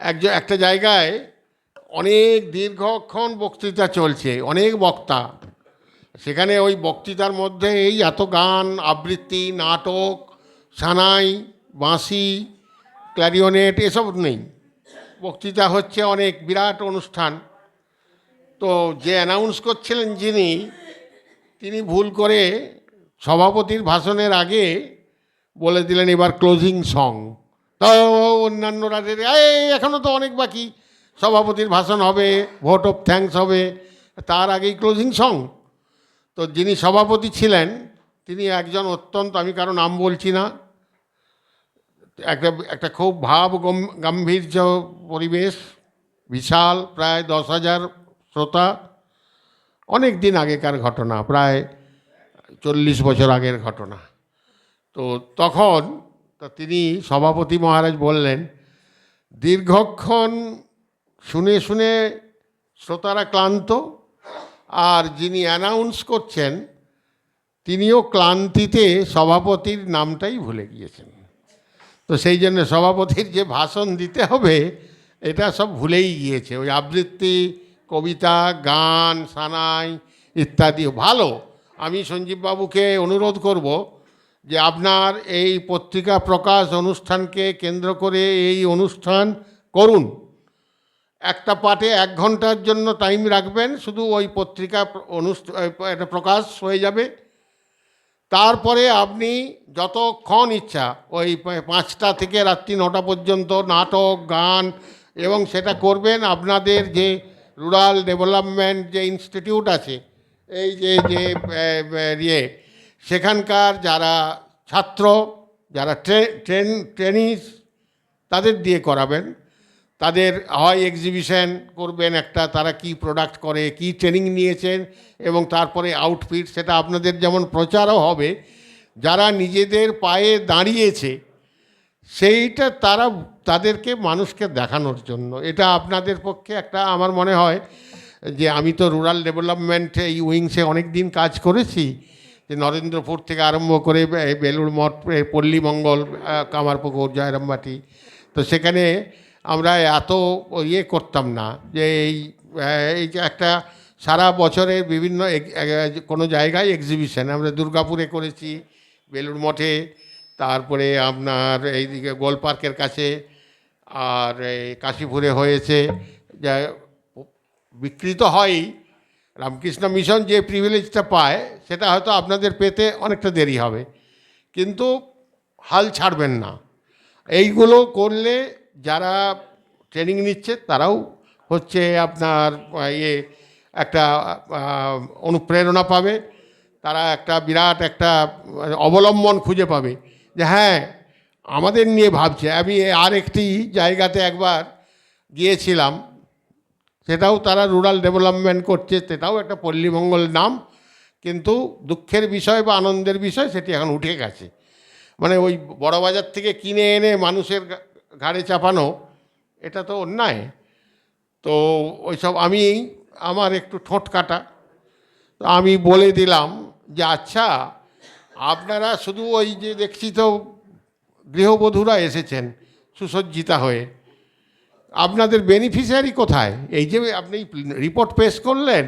একজন একটা জায়গায় অনেক দীর্ঘক্ষণ বক্তৃতা চলছে, অনেক বক্তা। সেখানে ওই বক্তৃতার মধ্যে এই এত গান, আবৃত্তি, নাটক, সানাই, বাঁশি, ক্লারিওনেট, এসব নেই। বক্তৃতা হচ্ছে অনেক, বিরাট অনুষ্ঠান। তো যে অ্যানাউন্স করছিলেন যিনি, তিনি ভুল করে সভাপতির ভাষণের আগে বলে দিলেন এবার ক্লোজিং সং তো অন্যান্যরা যে, এই এখনও তো অনেক বাকি। সভাপতির ভাষণ হবে ভোট অফ থ্যাঙ্কস হবে তার আগেই ক্লোজিং সং তো যিনি সভাপতি ছিলেন তিনি একজন অত্যন্ত আমি কারও নাম বলছি না একটা একটা খুব ভাব গম- গাম্ভীর্য পরিবেশ বিশাল প্রায় দশ হাজার শ্রোতা। অনেক দিন আগেকার ঘটনা প্রায় চল্লিশ বছর আগের ঘটনা। তো তখন তো তিনি সভাপতি মহারাজ বললেন, দীর্ঘক্ষণ শুনে শুনে শ্রোতারা ক্লান্ত, আর যিনি অ্যানাউন্স করছেন, তিনিও ক্লান্তিতে সভাপতির নামটাই ভুলে গিয়েছেন। তো সেই জন্য সভাপতির যে ভাষণ দিতে হবে, এটা সব ভুলেই গিয়েছে। ওই আবৃত্তি, কবিতা, গান, সানাই ইত্যাদি ভালো। আমি সঞ্জীববাবুকে অনুরোধ করব যে আপনার এই পত্রিকা প্রকাশ অনুষ্ঠানকে কেন্দ্র করে এই অনুষ্ঠান করুন। একটা পার্টে এক ঘণ্টার জন্য টাইম রাখবেন, শুধু ওই পত্রিকা অনুষ্ঠান এটা প্রকাশ হয়ে যাবে। তারপরে আপনি যতক্ষণ ইচ্ছা, ওই পাঁচটা থেকে রাত্রি নটা পর্যন্ত নাটক, গান এবং সেটা করবেন, আপনাদের যে রুরাল ডেভেলপমেন্ট যে ইনস্টিটিউট আছে, এই যে যে ইয়ে সেখানকার যারা ছাত্র, যারা ট্রে- ট্রেন, ট্রেনিস, তাদের দিয়ে করাবেন। তাদের হয় এক্সিবিশন করবেন একটা, তারা কি প্রোডাক্ট করে, কি ট্রেনিং নিয়েছেন এবং তারপরে আউটফিট সেটা আপনাদের যেমন প্রচারও হবে। যারা নিজেদের পায়ে দাঁড়িয়েছে, সেইটা তারা, তাদেরকে মানুষকে দেখানোর জন্য। এটা আপনাদের পক্ষে একটা, আমার মনে হয় যে আমি তো রুরাল ডেভেলপমেন্ট এই উইংসে অনেক দিন কাজ করেছি যে নরেন্দ্রপুর থেকে আরম্ভ করে বেলুড় মঠ পল্লীমঙ্গল কামারপুকুর, জয়রামবাটি। তো সেখানে আমরা এত ইয়ে করতাম না যে এই এই একটা সারা বছরের বিভিন্ন কোনো জায়গায় এক্সিবিশন আমরা দুর্গাপুরে করেছি, বেলুড় মঠে, তারপরে আপনার এইদিকে গোল পার্কের কাছে, আর এই কাশীপুরে হয়েছে, যা বিকৃত হয়ই রামকৃষ্ণ মিশন যে প্রিভিলেজটা পায়, সেটা হয়তো আপনাদের পেতে অনেকটা দেরি হবে। কিন্তু হাল ছাড়বেন না। এইগুলো করলে যারা ট্রেনিং নিচ্ছে, তারাও হচ্ছে আপনার ইয়ে একটা অনুপ্রেরণা পাবে। তারা একটা বিরাট একটা অবলম্বন খুঁজে পাবে যে হ্যাঁ আমাদের নিয়ে ভাবছে। আমি আর একটি জায়গাতে একবার গিয়েছিলাম সেটাও তারা রুরাল ডেভেলপমেন্ট করছে, সেটাও একটা পল্লীমঙ্গল নাম, কিন্তু দুঃখের বিষয় বা আনন্দের বিষয় সেটি এখন উঠে গেছে। মানে ওই বড় বাজার থেকে কিনে এনে মানুষের ঘাড়ে চাপানো, এটা তো অন্যায়। তো ওইসব আমি আমার একটু ঠোঁট কাটা। তো আমি বলে দিলাম যে আচ্ছা আপনারা শুধু ওই যে দেখছি তো গৃহবধূরা এসেছেন, সুসজ্জিতা হয়ে। আপনাদের বেনিফিশিয়ারি কোথায়? এই যে আপনি রিপোর্ট পেশ করলেন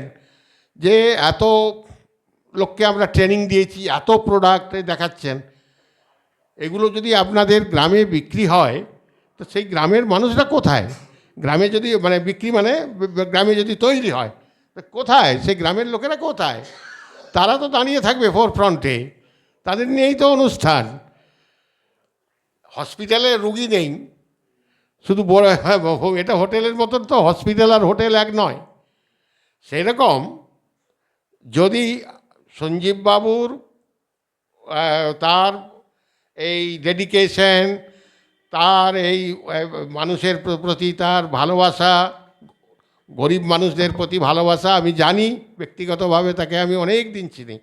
যে এত লোককে আমরা ট্রেনিং দিয়েছি, এত প্রোডাক্ট দেখাচ্ছেন, এগুলো যদি আপনাদের গ্রামে বিক্রি হয়, তো সেই গ্রামের মানুষরা কোথায়? গ্রামে যদি মানে বিক্রি মানে গ্রামে যদি তৈরি হয় কোথায়? সেই গ্রামের লোকেরা কোথায়? তারা তো দাঁড়িয়ে থাকবে ফোর ফ্রন্টে তাদের নিয়েই তো অনুষ্ঠান। হসপিটালে রুগী নেই। শুধু বড় হ্যাঁ, এটা হোটেলের মতন তো হসপিটাল আর হোটেল এক নয়। সেরকম যদি সঞ্জীব বাবুর তার এই ডেডিকেশন তার এই মানুষের প্রতি তার ভালোবাসা গরিব মানুষদের প্রতি ভালোবাসা আমি জানি ব্যক্তিগতভাবে তাকে আমি অনেক দিন চিনি।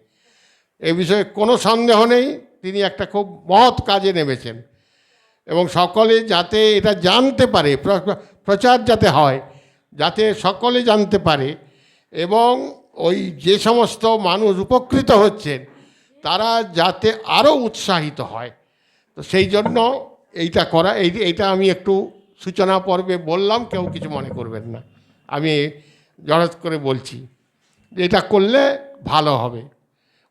এ বিষয়ে কোনো সন্দেহ নেই তিনি একটা খুব মহৎ কাজে নেমেছেন। এবং সকলে যাতে এটা জানতে পারে প্রচার যাতে হয়, যাতে সকলে জানতে পারে এবং ওই যে সমস্ত মানুষ উপকৃত হচ্ছেন, তারা যাতে আরও উৎসাহিত হয়। তো সেই জন্য এইটা করা, এই, এইটা আমি একটু সূচনা পর্বে বললাম, কেউ কিছু মনে করবেন না। আমি জড়াত করে বলছি যে এটা করলে ভালো হবে।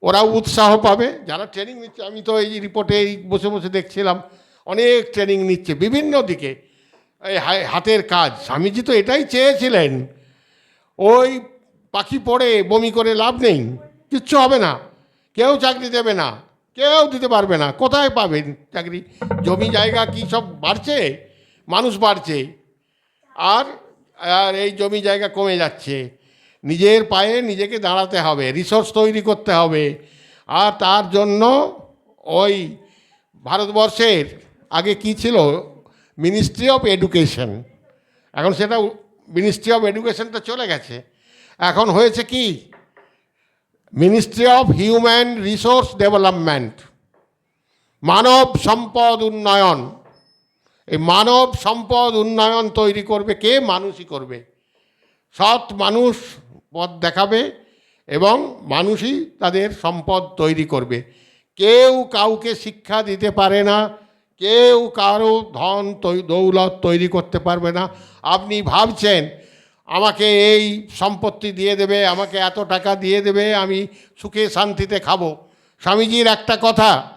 ওরাও উৎসাহ পাবে, যারা ট্রেনিং নিচ্ছে, আমি তো এই রিপোর্টে এই বসে বসে দেখছিলাম। অনেক ট্রেনিং নিচ্ছে, বিভিন্ন দিকে। এই হাতের কাজ, স্বামীজি তো এটাই চেয়েছিলেন। ওই পাখি পড়ে, বমি করে লাভ নেই, কিচ্ছু হবে না। কেউ চাকরি দেবে না, কেউ দিতে পারবে না, কোথায় পাবেন চাকরি? জমি জায়গা কি সব বাড়ছে? মানুষ বাড়ছে। আর আর এই জমি জায়গা কমে যাচ্ছে। নিজের পায়ে নিজেকে দাঁড়াতে হবে রিসোর্স তৈরি করতে হবে। আর তার জন্য ওই ভারতবর্ষের আগে কি ছিল? মিনিস্ট্রি অফ এডুকেশন এখন সেটা মিনিস্ট্রি অফ এডুকেশনটা চলে গেছে। এখন হয়েছে কি? Ministry of human resource development মানব সম্পদ উন্নয়ন। এই মানব সম্পদ উন্নয়ন তৈরি করবে কে? মানুষই করবে। সৎ মানুষ পথ দেখাবে এবং মানুষই তাদের সম্পদ তৈরি করবে। কেউ কাউকে শিক্ষা দিতে পারে না। কেউ কারও ধন তৈ- দৌলত তৈরি করতে পারবে না। আপনি ভাবছেন, আমাকে এই সম্পত্তি দিয়ে দেবে, আমাকে এত টাকা দিয়ে দেবে, আমি সুখে শান্তিতে খাব। স্বামীজির একটা কথা,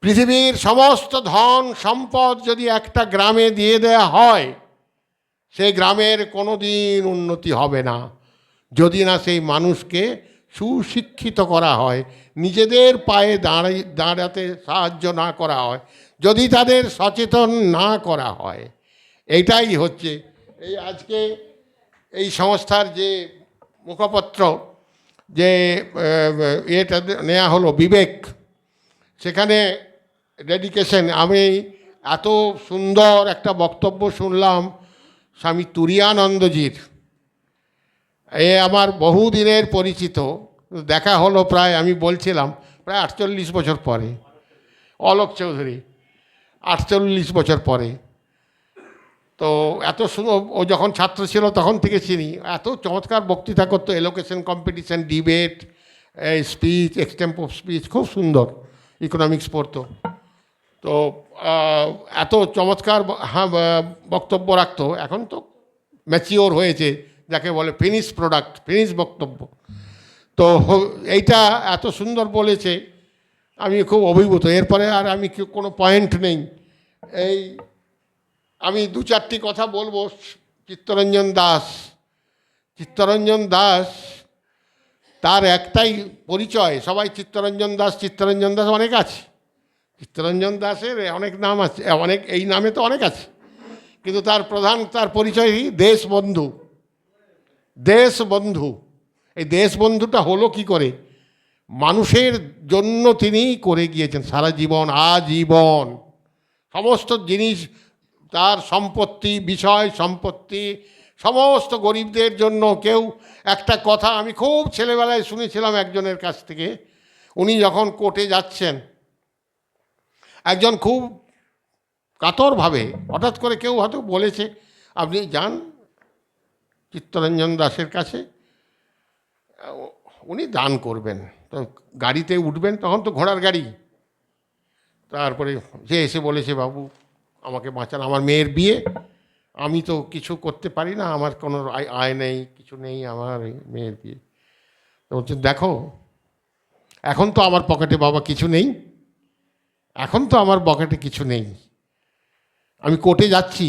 পৃথিবীর সমস্ত ধন সম্পদ যদি একটা গ্রামে দিয়ে দেয়া হয় সেই গ্রামের কোনো দিন উন্নতি হবে না। যদি না সেই মানুষকে সুশিক্ষিত করা হয়, নিজেদের পায়ে দাঁড়াই, দাঁড়াতে সাহায্য না করা হয়, যদি তাদের সচেতন না করা হয়। এটাই হচ্ছে এই আজকে এই সংস্থার যে মুখপত্র, যে এটা নেওয়া হলো বিবেক, সেখানে ডেডিকেশন আমি এত সুন্দর একটা বক্তব্য শুনলাম স্বামী তুরিয়ানন্দজির। এ আমার বহুদিনের পরিচিত, দেখা হলো প্রায়, আমি বলছিলাম, প্রায় আটচল্লিশ বছর পরে। অলোক চৌধুরী, আটচল্লিশ বছর পরে। তো এত ও যখন ছাত্র ছিল তখন থেকে চিনি। এত চমৎকার বক্তৃতা করতো elocution competition debate speech extempore speech খুব সুন্দর ইকোনমিক্স পড়তো। তো এত চমৎকার হ্যাঁ বক্তব্য রাখতো, এখন তো ম্যাচিওর হয়েছে। যাকে বলে ফিনিশ প্রোডাক্ট ফিনিশ বক্তব্য। তো এইটা এত সুন্দর বলেছে, আমি খুব অভিভূত। এরপরে আর আমি কোনো পয়েন্ট নেই। এই আমি দু চারটি কথা বলব। চিত্তরঞ্জন দাস চিত্তরঞ্জন দাস তার একটাই পরিচয়। সবাই চিত্তরঞ্জন দাস চিত্তরঞ্জন দাস অনেক আছে। চিত্তরঞ্জন দাসের অনেক নাম আছে, অনেক, এই নামে তো অনেক আছে। কিন্তু তার প্রধান, তার পরিচয় দেশবন্ধু। দেশবন্ধু। এই দেশবন্ধুটা হলো কি করে? মানুষের জন্য তিনি করে গিয়েছেন সারা জীবন, আজীবন। সমস্ত জিনিস, তার সম্পত্তি, বিষয় সম্পত্তি, সমস্ত গরিবদের জন্য কেউ একটা কথা আমি খুব ছেলেবেলায় শুনেছিলাম একজনের কাছ থেকে। উনি যখন কোর্টে যাচ্ছেন, একজন খুব কাতরভাবে, হঠাৎ করে কেউ হয়তো বলেছে, আপনি যান চিত্তরঞ্জন দাসের কাছে, উনি দান করবেন। তো গাড়িতে উঠবেন, তখন তো ঘোড়ার গাড়ি। তারপরে সে এসে বলেছে, বাবু, আমাকে বাঁচান, আমার মেয়ের বিয়ে। আমি তো কিছু করতে পারি না, আমার কোনো আয় নেই, কিছু নেই, আমার মেয়ের বিয়ে। তো বলছে, দেখো, এখন তো আমার পকেটে বাবা কিছু নেই, এখন তো আমার পকেটে কিছু নেই। আমি কোর্টে যাচ্ছি,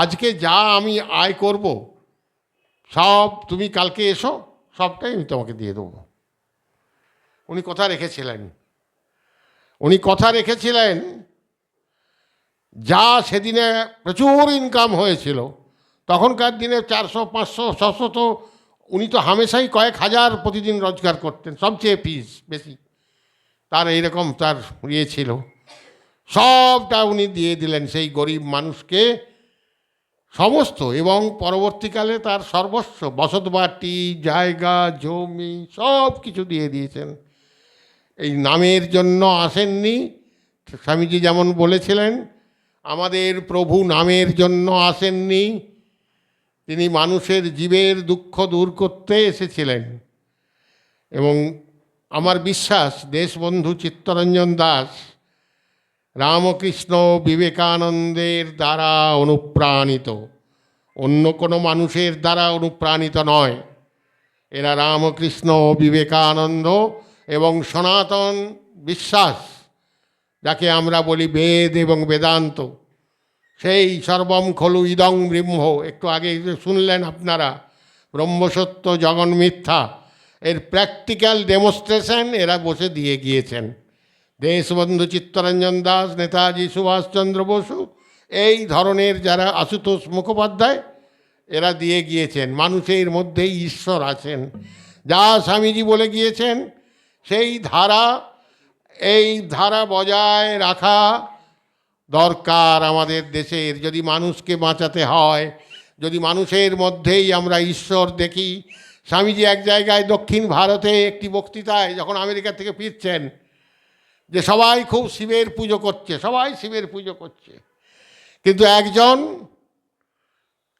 আজকে যা আমি আয় করব সব তুমি কালকে এসো, সবটাই আমি তোমাকে দিয়ে দেবো। উনি কথা রেখেছিলেন। উনি কথা রেখেছিলেন, যা সেদিনে প্রচুর ইনকাম হয়েছিল, তখনকার দিনে চারশো, পাঁচশো, ছশো তো উনি তো হামেশাই কয়েক হাজার প্রতিদিন রোজগার করতেন, সবচেয়ে ফিস বেশি। তার এইরকম তার ইয়ে ছিল। সবটা উনি দিয়ে দিলেন সেই গরিব মানুষকে সমস্ত এবং পরবর্তীকালে তার সর্বস্ব, বসতবাটি, জায়গা, জমি, সব কিছু দিয়ে দিয়েছেন। এই নামের জন্য আসেননি। স্বামীজি যেমন বলেছিলেন, আমাদের প্রভু নামের জন্য আসেননি। তিনি মানুষের জীবের দুঃখ দূর করতে এসেছিলেন। এবং আমার বিশ্বাস, দেশবন্ধু চিত্তরঞ্জন দাস রামকৃষ্ণ বিবেকানন্দের দ্বারা অনুপ্রাণিত। অন্য কোনো মানুষের দ্বারা অনুপ্রাণিত নয়। এরা রামকৃষ্ণ বিবেকানন্দ এবং সনাতন বিশ্বাস, যাকে আমরা বলি বেদ এবং বেদান্ত। সেই সর্বম খলু ইদং ব্রহ্ম, একটু আগে শুনলেন আপনারা, ব্রহ্মসত্য জগন মিথ্যা এর প্র্যাকটিক্যাল ডেমনস্ট্রেশন এরা বসে দিয়ে গিয়েছেন। দেশবন্ধু চিত্তরঞ্জন দাস, নেতাজি সুভাষচন্দ্র বসু, এই ধরনের যারা আশুতোষ মুখোপাধ্যায়, এরা দিয়ে গিয়েছেন। মানুষের মধ্যেই ঈশ্বর আছেন। যা স্বামীজি বলে গিয়েছেন, সেই ধারা, এই ধারা বজায় রাখা দরকার আমাদের দেশের। যদি মানুষকে বাঁচাতে হয়, যদি মানুষের মধ্যেই আমরা ঈশ্বর দেখি। স্বামীজি এক জায়গায় দক্ষিণ ভারতে একটি বক্তৃতায় যখন আমেরিকা থেকে ফিরছেন যে সবাই খুব শিবের পুজো করছে, সবাই শিবের পুজো করছে। কিন্তু একজন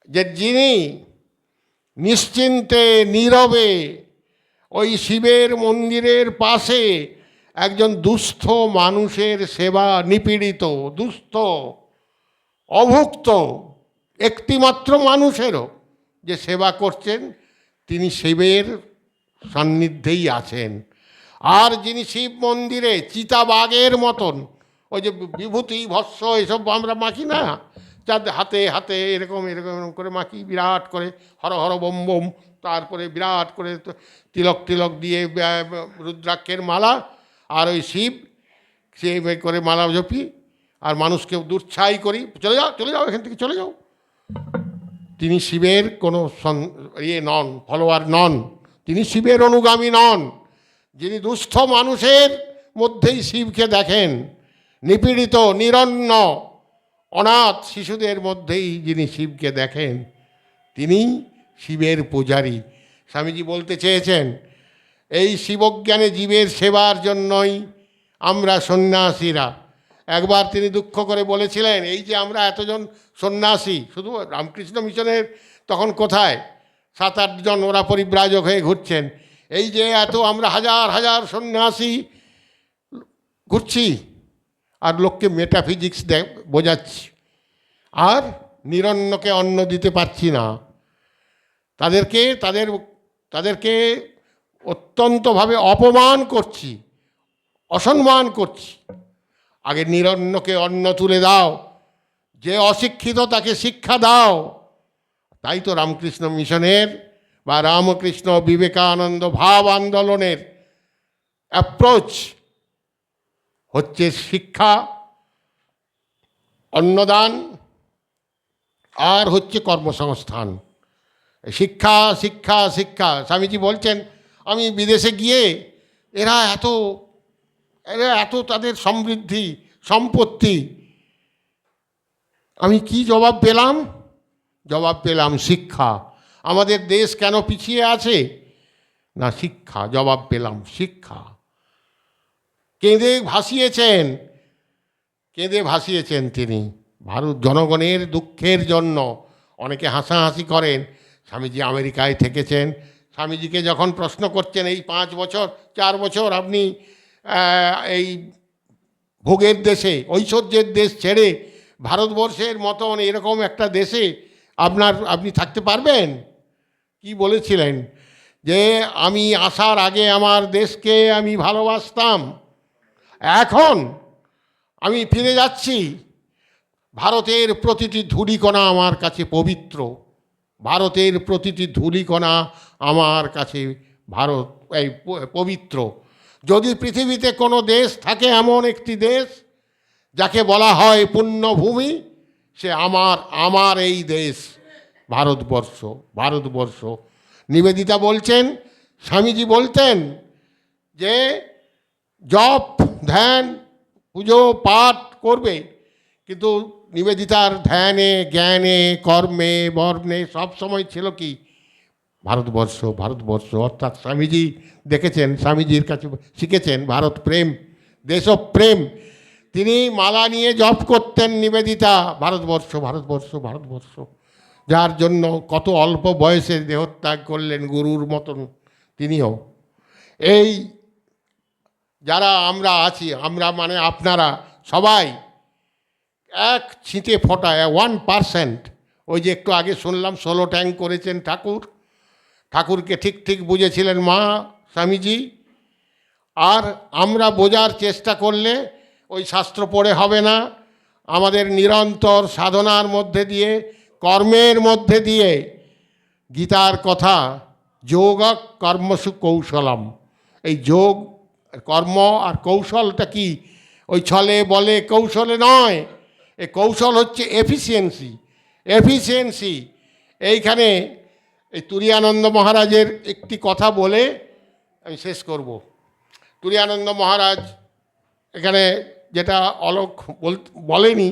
যে যিনি নিশ্চিন্তে, নীরবে ওই শিবের মন্দিরের পাশে একজন দুস্থ মানুষের সেবা নিপীড়িত, দুস্থ, অভুক্ত, একটিমাত্র মানুষেরও যে সেবা করছেন, তিনি শিবের সান্নিধ্যেই আছেন। আর যিনি শিব মন্দিরে চিতাবাগের মতন, ওই যে বিভূতি ভস্য এসব আমরা মাখি না। যার হাতে হাতে এরকম এরকম এরকম করে মাখি, বিরাট করে হর হর বোম বোম, তারপরে বিরাট করে তিলক তিলক দিয়ে রুদ্রাক্ষের মালা আর ওই শিব, সে করে মালা জপি আর মানুষকে দুচ্ছাই করি। চলে যাও চলে যাও, এখান থেকে চলে যাও। তিনি শিবের কোনো ইয়ে নন ফলোয়ার নন। তিনি শিবের অনুগামী নন। যিনি দুস্থ মানুষের মধ্যেই শিবকে দেখেন, নিপীড়িত, নিরন্ন, অনাথ শিশুদের মধ্যেই যিনি শিবকে দেখেন, তিনি শিবের পূজারী। স্বামীজি বলতে চেয়েছেন, এই শিবজ্ঞানে জীবের সেবার জন্যই আমরা সন্ন্যাসীরা। একবার তিনি দুঃখ করে বলেছিলেন, এই যে আমরা এতজন সন্ন্যাসী, শুধু রামকৃষ্ণ মিশনের তখন কোথায়? সাত আটজন ওরা পরিব্রাজক হয়ে ঘুরছেন। এই যে এত আমরা হাজার হাজার সন্ন্যাসী ঘুরছি আর লোককে মেটাফিজিক্স দে, বোঝাচ্ছি। আর নিরন্নকে অন্ন দিতে পারছি না। তাদেরকে, তাদের, তাদেরকে অত্যন্তভাবে অপমান করছি, অসম্মান করছি। আগে নিরন্নকে অন্ন তুলে দাও, যে অশিক্ষিত তাকে শিক্ষা দাও। তাই তো রামকৃষ্ণ মিশনের বা রামকৃষ্ণ বিবেকানন্দ ভাব আন্দোলনের অ্যাপ্রোচ হচ্ছে শিক্ষা, অন্নদান, আর হচ্ছে কর্মসংস্থান। শিক্ষা শিক্ষা শিক্ষা। স্বামীজি বলছেন, আমি বিদেশে গিয়ে এরা এত এরা এত তাদের সমৃদ্ধি, সম্পত্তি, আমি কি জবাব পেলাম? জবাব পেলাম শিক্ষা। আমাদের দেশ কেন পিছিয়ে আছে? না, শিক্ষা, জবাব পেলাম, শিক্ষা। কেঁদে ভাসিয়েছেন কেঁদে ভাসিয়েছেন তিনি। ভারত জনগণের দুঃখের জন্য অনেকে হাসাহাসি করেন। স্বামীজি আমেরিকায় থেকেছেন। স্বামীজিকে যখন প্রশ্ন করছেন, এই পাঁচ বছর, চার বছর আপনি এই ভোগের দেশে, ঐশ্বর্যের দেশ ছেড়ে ভারতবর্ষের মতন এরকম একটা দেশে আপনার, আপনি থাকতে পারবেন? কি বলেছিলেন? যে আমি আসার আগে আমার দেশকে আমি ভালোবাসতাম। এখন আমি ফিরে যাচ্ছি। ভারতের প্রতিটি ধূলিকণা আমার কাছে পবিত্র। ভারতের প্রতিটি ধূলিকণা আমার কাছে ভারত, এই পবিত্র। যদি পৃথিবীতে কোনো দেশ থাকে এমন একটি দেশ, যাকে বলা হয় পুণ্যভূমি, সে আমার আমার এই দেশ। ভারতবর্ষ ভারতবর্ষ। নিবেদিতা বলছেন, স্বামীজি বলতেন যে জপ, ধ্যান, পুজো, পাঠ করবে। কিন্তু নিবেদিতার ধ্যানে, জ্ঞানে, কর্মে বর্ণে সব সময় ছিল কি? ভারতবর্ষ ভারতবর্ষ। অর্থাৎ স্বামীজি দেখেছেন, স্বামীজির কাছে শিখেছেন ভারত প্রেম, দেশপ্রেম। তিনি মালা নিয়ে জপ করতেন নিবেদিতা, ভারতবর্ষ ভারতবর্ষ ভারতবর্ষ। যার জন্য কত অল্প বয়সে দেহত্যাগ করলেন গুরুর মতন তিনিও। এই যারা আমরা আছি, আমরা মানে আপনারা সবাই এক ছিটে ফোটা ওয়ান পারসেন্ট ওই যে একটু আগে শুনলাম, ষোলো ট্যাঙ্ক করেছেন ঠাকুর। ঠাকুরকে ঠিক ঠিক বুঝেছিলেন মা স্বামীজি। আর আমরা বোঝার চেষ্টা করলে ওই শাস্ত্র পড়ে হবে না। আমাদের নিরন্তর সাধনার মধ্যে দিয়ে কর্মের মধ্যে দিয়ে গীতার কথা যোগ কর্মসু কৌশলম। এই যোগ, কর্ম আর কৌশলটা কি? ওই ছলে বলে কৌশলে নয়, এ কৌশল হচ্ছে এফিসিয়েন্সি এফিসিয়েন্সি এইখানে এই তুরিয়ানন্দ মহারাজের একটি কথা বলে আমি শেষ করব। তুরিয়ানন্দ মহারাজ এখানে যেটা অলোক বল, বলেনি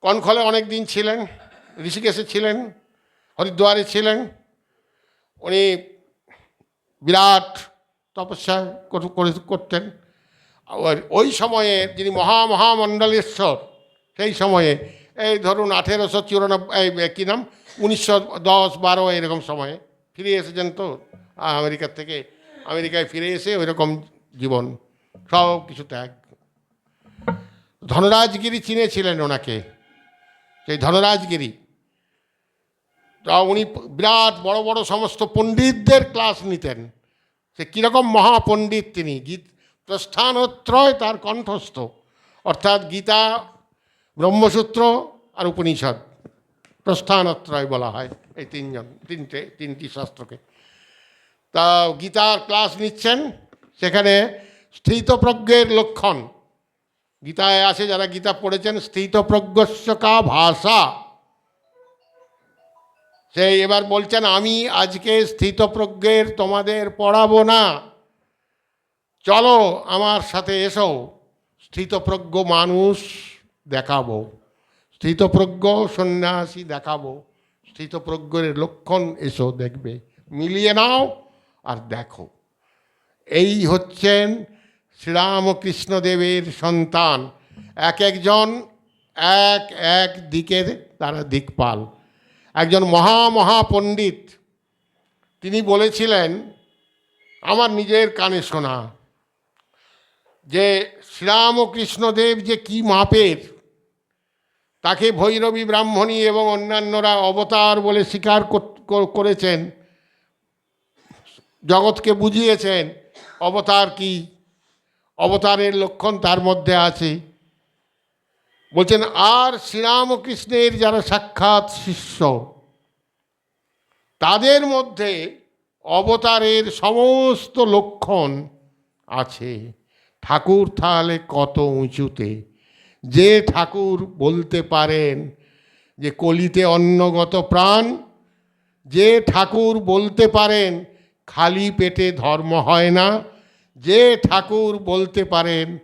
কনখলে অনেক দিন ছিলেন, ঋষিকেশে ছিলেন, হরিদ্বারে ছিলেন। উনি বিরাট তপস্যা কর- করে- করতেন। ওই সময়ে যিনি মহা মহামণ্ডলেশ্বর, সেই সময়ে এই ধরুন আঠেরোশো চুরানব্বই কী নাম? উনিশশো দশ, বারো, এরকম সময়ে ফিরে এসেছেন তো আমেরিকার থেকে। আমেরিকায় ফিরে এসে ওই রকম জীবন, সব কিছু ত্যাগ। ধনরাজগিরি চিনেছিলেন ওনাকে। সেই ধনরাজগিরি। তা উনি বিরাট বড় বড় সমস্ত পণ্ডিতদের ক্লাস নিতেন। সে কীরকম মহাপণ্ডিত তিনি। গীত প্রস্থানত্রয় তার কণ্ঠস্থ। অর্থাৎ গীতা, ব্রহ্মসূত্র আর উপনিষদ প্রস্থানত্রয় বলা হয় এই তিনজন, তিনটে, তিনটি শাস্ত্রকে। তা গীতার ক্লাস নিচ্ছেন। সেখানে স্থিতপ্রজ্ঞের লক্ষণ গীতায় আছে, যারা গীতা পড়েছেন, স্থিতপ্রজ্ঞস্য কা ভাষা। সে এবার বলছেন, আমি আজকে স্থিতপ্রজ্ঞের তোমাদের পড়াবো না। চলো আমার সাথে এসো, স্থিতপ্রজ্ঞ মানুষ দেখাবো। স্থিতপ্রজ্ঞ সন্ন্যাসী দেখাবো। স্থিতপ্রজ্ঞের লক্ষণ এসো, দেখবে। মিলিয়ে নাও আর দেখো। এই হচ্ছেন শ্রীরামকৃষ্ণদেবের সন্তান। এক একজন এক এক দিকের তারা দিকপাল। একজন মহা মহা পণ্ডিত তিনি বলেছিলেন, আমার নিজের কানে শোনা, যে শ্রীরামকৃষ্ণদেব যে কি মাপের, তাকে ভৈরবী ব্রাহ্মণী এবং অন্যান্যরা অবতার বলে স্বীকার কর- কর- করেছেন, জগৎকে বুঝিয়েছেন, অবতার কি? অবতারের লক্ষণ তার মধ্যে আছে। বলছেন, আর শ্রীরামকৃষ্ণের যারা সাক্ষাৎ শিষ্য, তাদের মধ্যে অবতারের সমস্ত লক্ষণ আছে। ঠাকুর তাহলে কত উঁচুতে? যে ঠাকুর বলতে পারেন যে কলিতে অন্নগত প্রাণ, যে ঠাকুর বলতে পারেন খালি পেটে ধর্ম হয় না যে ঠাকুর বলতে পারেন,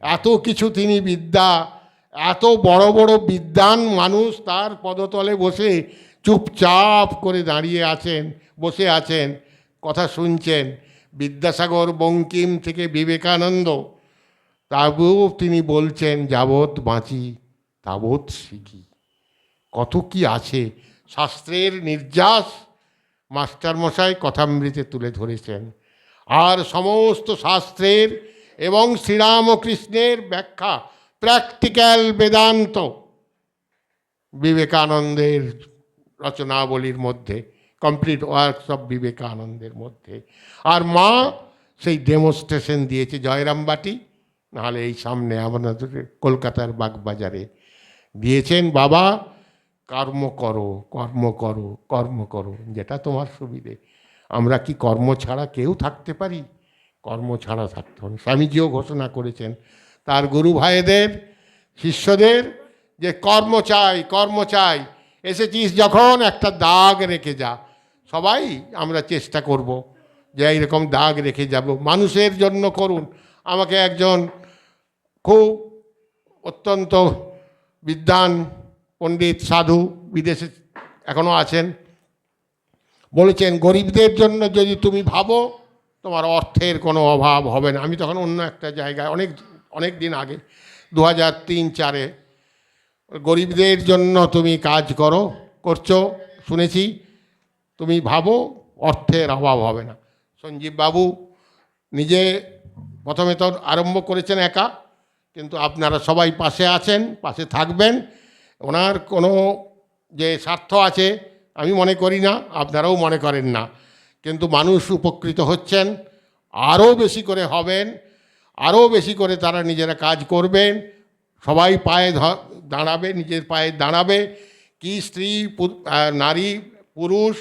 এত কিছু তিনি বিদ্যা, এত বড় বড় বিদ্বান মানুষ তার পদতলে বসে চুপচাপ করে দাঁড়িয়ে আছেন, বসে আছেন, কথা শুনছেন। বিদ্যাসাগর বঙ্কিম থেকে বিবেকানন্দ তবুও তিনি বলছেন, যাবৎ বাঁচি, তাবৎ শিখি। কত কি আছে? শাস্ত্রের নির্যাস মাস্টারমশাই কথামৃতে তুলে ধরেছেন। আর সমস্ত শাস্ত্রের এবং শ্রীরামকৃষ্ণের ব্যাখ্যা প্র্যাকটিক্যাল বেদান্ত বিবেকানন্দের রচনাবলীর মধ্যে, কমপ্লিট ওয়ার্কস অফ বিবেকানন্দের মধ্যে। আর মা সেই ডেমনস্ট্রেশন দিয়েছে জয়রামবাটি, নাহলে এই সামনে আমাদের কলকাতার বাগবাজারে দিয়েছেন, বাবা, কর্ম করো কর্ম করো কর্ম করো, যেটা তোমার সুবিধে। আমরা কি কর্ম ছাড়া কেউ থাকতে পারি? কর্ম ছাড়া থাকতে হবে স্বামীজিও ঘোষণা করেছেন, তার গুরু ভাইদের, শিষ্যদের যে কর্ম চাই কর্ম চাই, এসেছিস যখন একটা দাগ রেখে যা। সবাই আমরা চেষ্টা করব যে এইরকম দাগ রেখে যাব। মানুষের জন্য করুন। আমাকে একজন খুব অত্যন্ত বিদ্বান পণ্ডিত, সাধু বিদেশে এখনও আছেন। বলেছেন, গরিবদের জন্য যদি তুমি ভাবো, তোমার অর্থের কোনো অভাব হবে না। আমি তখন অন্য একটা জায়গায় অনেক অনেক দিন আগে দু হাজার তিন চারে, গরিবদের জন্য তুমি কাজ করো, করছ, শুনেছি, তুমি ভাবো, অর্থের অভাব হবে না। সঞ্জীব বাবু নিজে প্রথমে তো আরম্ভ করেছেন একা, কিন্তু আপনারা সবাই পাশে আছেন, পাশে থাকবেন। ওনার কোনো যে স্বার্থ আছে আমি মনে করি না, আপনারাও মনে করেন না। কিন্তু মানুষ উপকৃত হচ্ছেন, আরও বেশি করে হবেন, আরও বেশি করে তারা নিজেরা কাজ করবেন, সবাই পায়ে দাঁড়াবে, নিজের পায়ে দাঁড়াবে। কি স্ত্রী নারী, পুরুষ,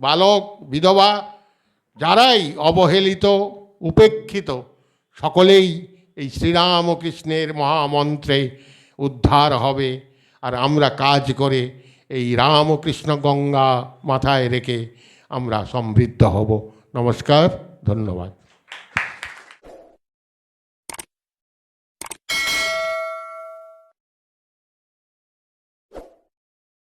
বালক, বিধবা, যারাই অবহেলিত, উপেক্ষিত, সকলেই এই শ্রীরামকৃষ্ণের মহামন্ত্রে উদ্ধার হবে। আর আমরা কাজ করে এই রামকৃষ্ণ গঙ্গা মাথায় রেখে আমরা সমৃদ্ধ হব। নমস্কার ধন্যবাদ।